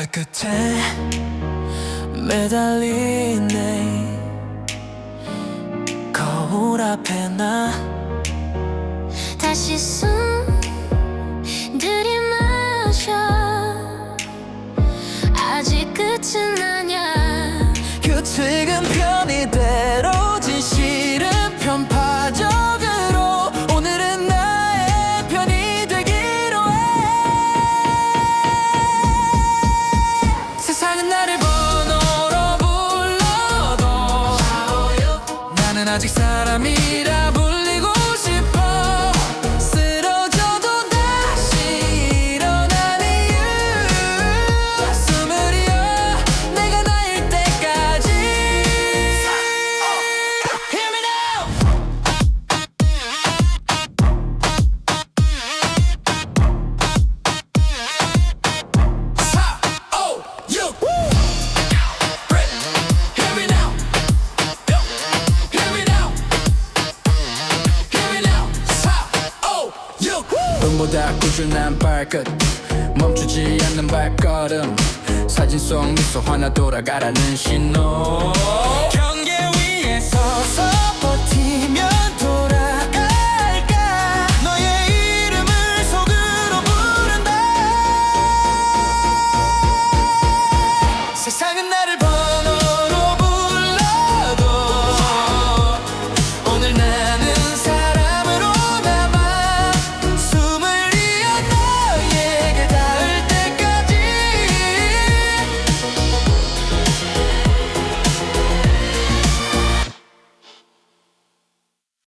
발끝에 매달리네. 거울 앞에 나 다시 숨 들이마셔. 아직 끝은 아냐 규칙은 편 나는 아 육. 꿈보다 꾸준한 발끝 멈추지 않는 발걸음 사진 속 미소 하나 돌아가라는 신호